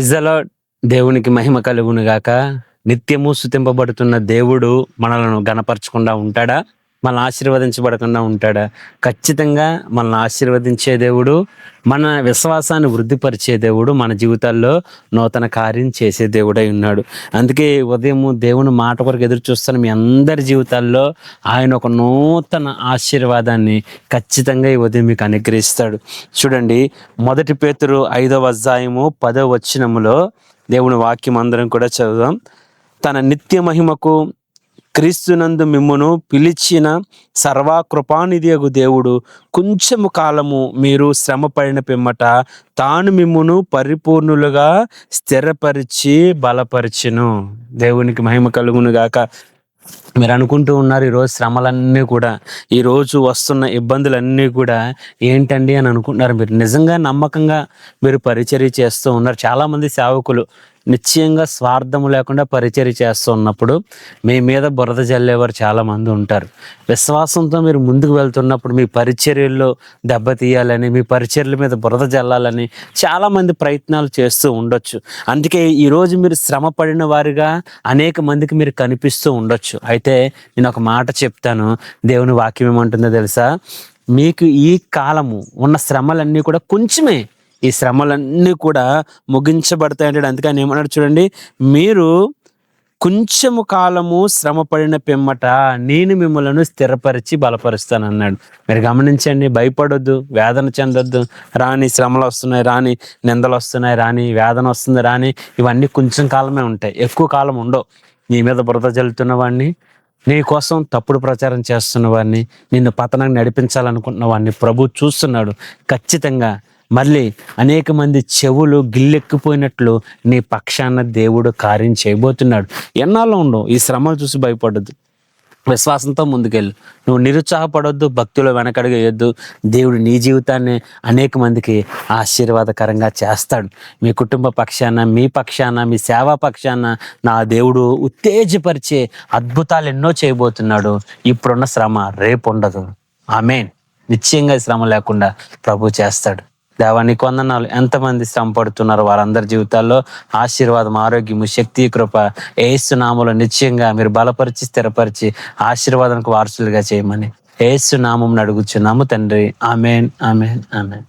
ఇజ్జలో దేవునికి మహిమ కలుగునుగాక. నిత్యము స్థుతింపబడుతున్న దేవుడు మనలను గనపరచకుండా ఉంటాడా? మనల్ని ఆశీర్వదించబడకుండా ఉంటాడా? ఖచ్చితంగా మనల్ని ఆశీర్వదించే దేవుడు మన విశ్వాసాన్ని వృద్ధిపరిచే దేవుడు మన జీవితాల్లో నూతన కార్యం చేసే దేవుడై ఉన్నాడు. అందుకే ఉదయం దేవుని మాట కొరకు ఎదురు చూస్తున్న మీ అందరి జీవితాల్లో ఆయన ఒక నూతన ఆశీర్వాదాన్ని ఖచ్చితంగా ఈ ఉదయం మీకు అనుగ్రహిస్తాడు. చూడండి మొదటి పేతురు ఐదవ అధ్యాయము పదవ వచ్చినములో దేవుని వాక్యం అందరం కూడా చదువుదాం. తన నిత్య మహిమకు క్రీస్తునందు మిమ్మును పిలిచిన సర్వకృపానిధియగు దేవుడు కొంచెము కాలము మీరు శ్రమ పడిన పిమ్మట తాను మిమ్మును పరిపూర్ణులుగా స్థిరపరిచి బలపరిచెను. దేవునికి మహిమ కలుగును గాక మీరు అనుకుంటూ ఉన్నారు ఈరోజు శ్రమలన్నీ కూడా ఈరోజు వస్తున్న ఇబ్బందులన్నీ కూడా ఏంటండి అని అనుకుంటున్నారు. మీరు నిజంగా నమ్మకంగా మీరు పరిచర్య చేస్తూ ఉన్నారు. చాలామంది సేవకులు నిశ్చయంగా స్వార్థం లేకుండా పరిచర్య చేస్తూ ఉన్నప్పుడు మీ మీద బురద జల్లేవారు చాలామంది ఉంటారు. విశ్వాసంతో మీరు ముందుకు వెళ్తున్నప్పుడు మీ పరిచర్యల్లో దెబ్బతీయాలని మీ పరిచర్యల మీద బురద జల్లాలని చాలామంది ప్రయత్నాలు చేస్తూ ఉండొచ్చు. అందుకే ఈరోజు మీరు శ్రమ పడిన వారిగా అనేక మందికి మీరు కనిపిస్తూ ఉండొచ్చు. అయితే నేను ఒక మాట చెప్తాను. దేవుని వాక్యం ఏమంటుందో తెలుసా? మీకు ఈ కాలము ఉన్న శ్రమలన్నీ కూడా కొంచెమే. ఈ శ్రమలన్నీ కూడా ముగించబడతాయి అందుకని ఏమన్నాడు చూడండి మీరు కొంచెము కాలము శ్రమ పడిన పిమ్మట నేను మిమ్మలను స్థిరపరిచి బలపరుస్తాను అన్నాడు. మీరు గమనించండి భయపడొద్దు వేదన చెందొద్దు. రాని శ్రమలు వస్తున్నాయి రాని నిందలు వస్తున్నాయి రాని వేదన వస్తుంది రాని ఇవన్నీ కొంచెం కాలమే ఉంటాయి. ఎక్కువ కాలం ఉండవు. నీ మీద బురద జల్లుతున్న వాడిని నీ కోసం తప్పుడు ప్రచారం చేస్తున్న వాడిని నిన్ను పతనాన్ని నడిపించాలనుకుంటున్న వాడిని ప్రభు చూస్తున్నాడు. ఖచ్చితంగా మళ్ళీ అనేక మంది చెవులు గిల్లెక్కిపోయినట్లు నీ పక్షాన దేవుడు కార్యం చేయబోతున్నాడు. ఎన్నాళ్ళు ఉండవు ఈ శ్రమలు చూసి భయపడద్దు. విశ్వాసంతో ముందుకెళ్ళు. నువ్వు నిరుత్సాహపడొద్దు భక్తిలో వెనకడుగేయొద్దు. దేవుడు నీ జీవితాన్ని అనేక మందికి ఆశీర్వాదకరంగా చేస్తాడు. మీ కుటుంబ పక్షాన మీ పక్షాన మీ సేవా పక్షాన నా దేవుడు ఉత్తేజపరిచే అద్భుతాలు ఎన్నో చేయబోతున్నాడు. ఇప్పుడున్న శ్రమ రేపు ఉండదు. ఆమెన్. నిశ్చయంగా శ్రమ లేకుండా ప్రభు చేస్తాడు. దేవానికి వందనాలు. ఎంతమంది శ్రమ పడుతున్నారు వారందరి జీవితాల్లో? ఆశీర్వాదం ఆరోగ్యము శక్తి కృప ఏసునామలో నిశ్చయంగా మీరు బలపరిచి స్థిరపరిచి ఆశీర్వాదానికి వారసులుగా చేయమని. ఏసునామం అడుగుచున్నాము తండ్రి. Amen amen amen.